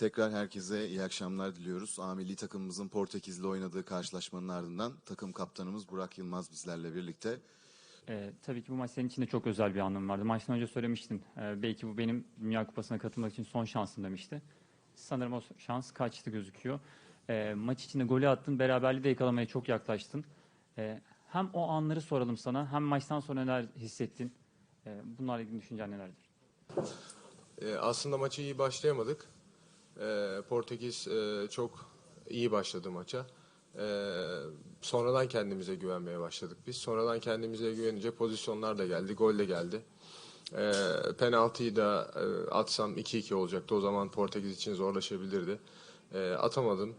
Tekrar herkese iyi akşamlar diliyoruz. A milli takımımızın Portekiz'le oynadığı karşılaşmanın ardından takım kaptanımız Burak Yılmaz bizlerle birlikte. Ee, tabii ki bu maç senin için de çok özel bir anlam vardı. Maçtan önce söylemiştin. Ee, belki bu benim Dünya Kupası'na katılmak için son şansım demişti. Sanırım o şans kaçtı gözüküyor. Ee, maç içinde golü attın, beraberliği de yakalamaya çok yaklaştın. Ee, hem o anları soralım sana, hem maçtan sonra neler hissettin? Ee, bunlarla ilgili düşüncen nelerdir? Ee, aslında maçı iyi başlayamadık. Ee, Portekiz e, çok iyi başladı maça. Ee, sonradan kendimize güvenmeye başladık biz. Sonradan kendimize güvenince pozisyonlar da geldi, gol de geldi. Ee, penaltıyı da e, atsam 2-2 olacaktı. O zaman Portekiz için zorlaşabilirdi. Atamadım.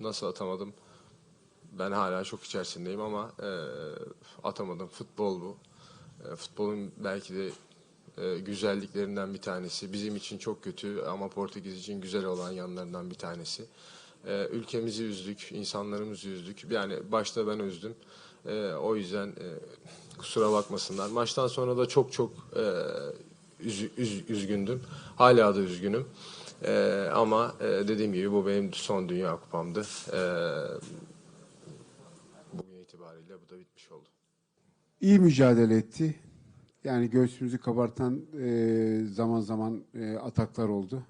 Nasıl atamadım? Ben hala çok içerisindeyim ama e, atamadım. Futbol bu. E, futbolun belki de e, güzelliklerinden bir tanesi. Bizim için çok kötü ama Portekiz için güzel olan yanlarından bir tanesi. E, ülkemizi üzdük, insanlarımızı üzdük. Yani başta ben üzdüm. E, o yüzden kusura bakmasınlar. Maçtan sonra da çok çok üz- üz- üzgündüm. Hala da üzgünüm. Ama e, dediğim gibi bu benim son Dünya Kupamdı. E, bugün itibariyle bu da bitmiş oldu. İyi mücadele etti. Yani göğsümüzü kabartan e, zaman zaman e, ataklar oldu.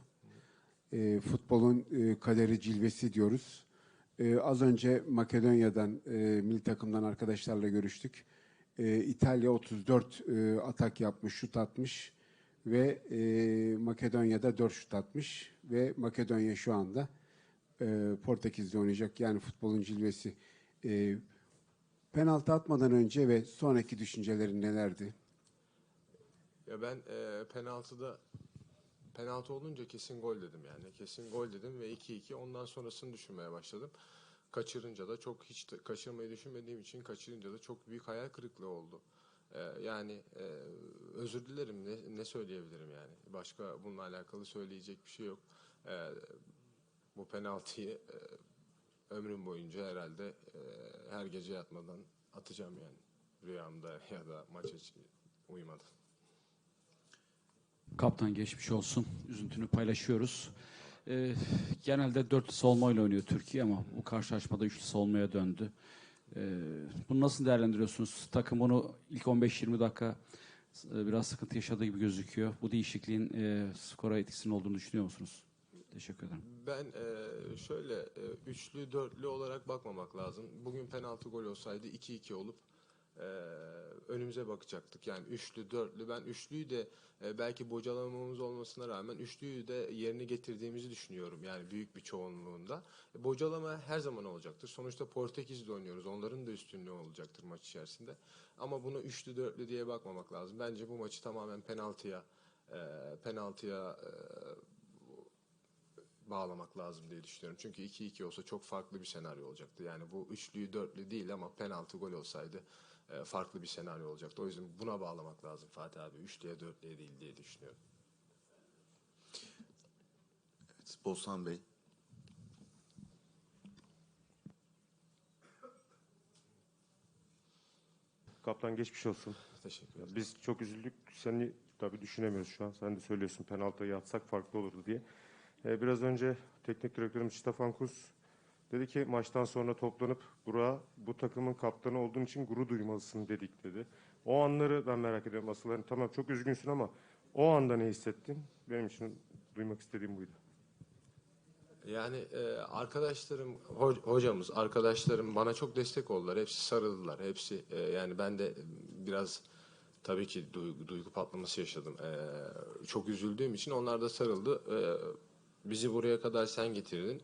E, futbolun e, kaderi cilvesi diyoruz. E, az önce Makedonya'dan, e, milli takımdan arkadaşlarla görüştük. E, İtalya 34 e, atak yapmış, şut atmış ve e, Makedonya'da 4 şut atmış ve Makedonya şu anda e, Portekiz'de oynayacak. Yani futbolun cilvesi. E, penaltı atmadan önce ve sonraki düşüncelerin nelerdi? Ya ben e, penaltıda penaltı olunca kesin gol dedim yani. Kesin gol dedim ve 2-2 ondan sonrasını düşünmeye başladım. Kaçırınca da çok hiç kaçırmayı düşünmediğim için kaçırınca da çok büyük hayal kırıklığı oldu. E, yani e, özür dilerim ne, ne söyleyebilirim yani. Başka bununla alakalı söyleyecek bir şey yok. E, bu penaltıyı ömrüm boyunca herhalde her gece yatmadan atacağım yani. Rüyamda ya da maç için uyumadan. Kaptan geçmiş olsun. Üzüntünü paylaşıyoruz. Ee, genelde dörtlü savunmayla oynuyor Türkiye ama bu karşılaşmada üçlü savunmaya döndü. Ee, bunu nasıl değerlendiriyorsunuz? Takım bunu ilk 15-20 dakika e, biraz sıkıntı yaşadığı gibi gözüküyor. Bu değişikliğin e, skora etkisinin olduğunu düşünüyor musunuz? Teşekkür ederim. Ben e, şöyle e, üçlü dörtlü olarak bakmamak lazım. Bugün penaltı gol olsaydı 2-2 olup e, önümüze bakacaktık. Yani üçlü dörtlü ben üçlüyü de e, belki bocalamamız olmasına rağmen üçlüyü de yerine getirdiğimizi düşünüyorum. Yani büyük bir çoğunluğunda. E, bocalama her zaman olacaktır. Sonuçta Portekiz'de oynuyoruz. Onların da üstünlüğü olacaktır maç içerisinde. Ama bunu üçlü dörtlü diye bakmamak lazım. Bence bu maçı tamamen penaltıya e, penaltıya e, bağlamak lazım diye düşünüyorum. Çünkü 2-2 olsa çok farklı bir senaryo olacaktı. Yani bu üçlüyü dörtlü değil ama penaltı gol olsaydı farklı bir senaryo olacaktı. O yüzden buna bağlamak lazım Fatih abi. Üçlüye dörtlüye değil diye düşünüyorum. Evet, Bozhan Bey. Kaptan geçmiş olsun. Teşekkür ederim. Biz çok üzüldük. Seni tabii düşünemiyoruz şu an. Sen de söylüyorsun penaltıya atsak farklı olurdu diye. Ee, biraz önce teknik direktörümüz Stefan Kuz dedi ki maçtan sonra toplanıp Burak'a bu takımın kaptanı olduğun için gurur duymalısın dedik dedi. O anları ben merak ediyorum. Asıl hani tamam çok üzgünsün ama o anda ne hissettin? Benim için duymak istediğim buydu. Yani e, arkadaşlarım, ho- hocamız, arkadaşlarım bana çok destek oldular. Hepsi sarıldılar. Hepsi e, yani ben de biraz tabii ki duygu, duygu patlaması yaşadım. E, çok üzüldüğüm için onlar da sarıldı. E, bizi buraya kadar sen getirdin.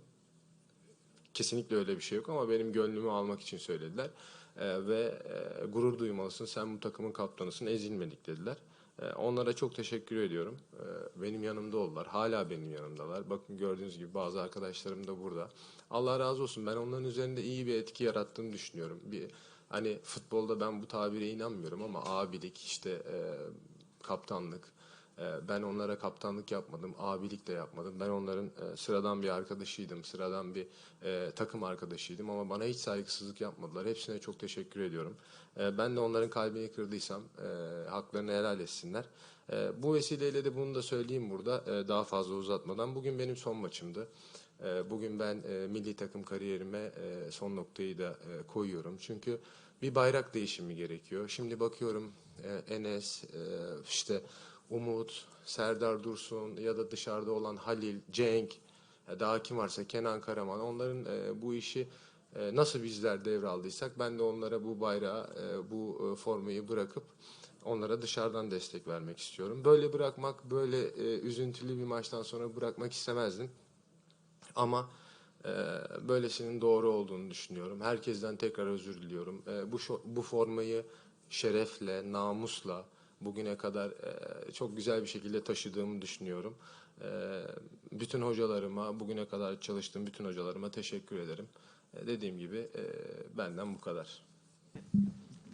Kesinlikle öyle bir şey yok ama benim gönlümü almak için söylediler. E, ve e, gurur duymalısın, sen bu takımın kaptanısın, ezilmedik dediler. E, onlara çok teşekkür ediyorum. E, benim yanımda oldular, hala benim yanımdalar. Bakın gördüğünüz gibi bazı arkadaşlarım da burada. Allah razı olsun, ben onların üzerinde iyi bir etki yarattığını düşünüyorum. Bir Hani futbolda ben bu tabire inanmıyorum ama abilik, işte e, kaptanlık, ben onlara kaptanlık yapmadım, abilik de yapmadım. Ben onların e, sıradan bir arkadaşıydım, sıradan bir e, takım arkadaşıydım ama bana hiç saygısızlık yapmadılar. Hepsine çok teşekkür ediyorum. E, ben de onların kalbini kırdıysam e, haklarını helal etsinler. E, bu vesileyle de bunu da söyleyeyim burada daha fazla uzatmadan. Bugün benim son maçımdı. Bugün ben milli takım kariyerime son noktayı da koyuyorum. Çünkü bir bayrak değişimi gerekiyor. Şimdi bakıyorum Enes, işte Umut, Serdar Dursun ya da dışarıda olan Halil, Cenk, e, daha kim varsa Kenan Karaman onların e, bu işi e, nasıl bizler devraldıysak ben de onlara bu bayrağı, e, bu e, formayı bırakıp onlara dışarıdan destek vermek istiyorum. Böyle bırakmak, böyle e, üzüntülü bir maçtan sonra bırakmak istemezdim. Ama e, böylesinin doğru olduğunu düşünüyorum. Herkesten tekrar özür diliyorum. E, bu bu formayı şerefle, namusla bugüne kadar e, çok güzel bir şekilde taşıdığımı düşünüyorum. E, bütün hocalarıma, bugüne kadar çalıştığım bütün hocalarıma teşekkür ederim. E, dediğim gibi e, benden bu kadar.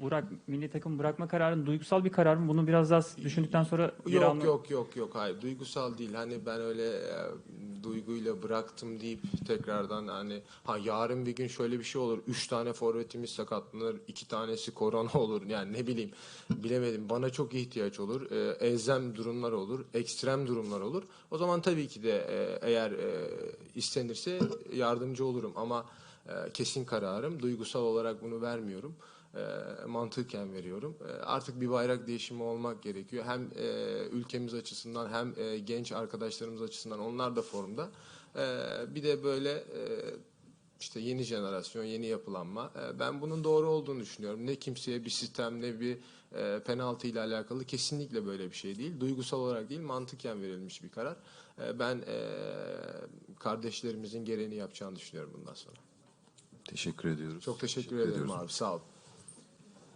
Burak milli takım bırakma kararın duygusal bir karar mı? Bunu biraz daha düşündükten sonra Yok alma- yok yok yok hayır duygusal değil hani ben öyle e, duyguyla bıraktım deyip tekrardan hani ha yarın bir gün şöyle bir şey olur üç tane forvetimiz sakatlanır iki tanesi korona olur. Yani ne bileyim bilemedim. Bana çok ihtiyaç olur e, elzem durumlar olur ekstrem durumlar olur. O zaman tabii ki de e, eğer e, istenirse yardımcı olurum ama e, kesin kararım. Duygusal olarak bunu vermiyorum e, mantıken veriyorum. E, artık bir bayrak değişimi olmak gerekiyor. Hem e, ülkemiz açısından hem e, genç arkadaşlarımız açısından onlar da formda. E, bir de böyle e, işte yeni jenerasyon, yeni yapılanma. E, ben bunun doğru olduğunu düşünüyorum. Ne kimseye bir sistem ne bir e, penaltı ile alakalı kesinlikle böyle bir şey değil. Duygusal olarak değil, mantıken verilmiş bir karar. E, ben e, kardeşlerimizin gereğini yapacağını düşünüyorum bundan sonra. Teşekkür ediyoruz. Çok teşekkür, ederim abi. Sağ ol.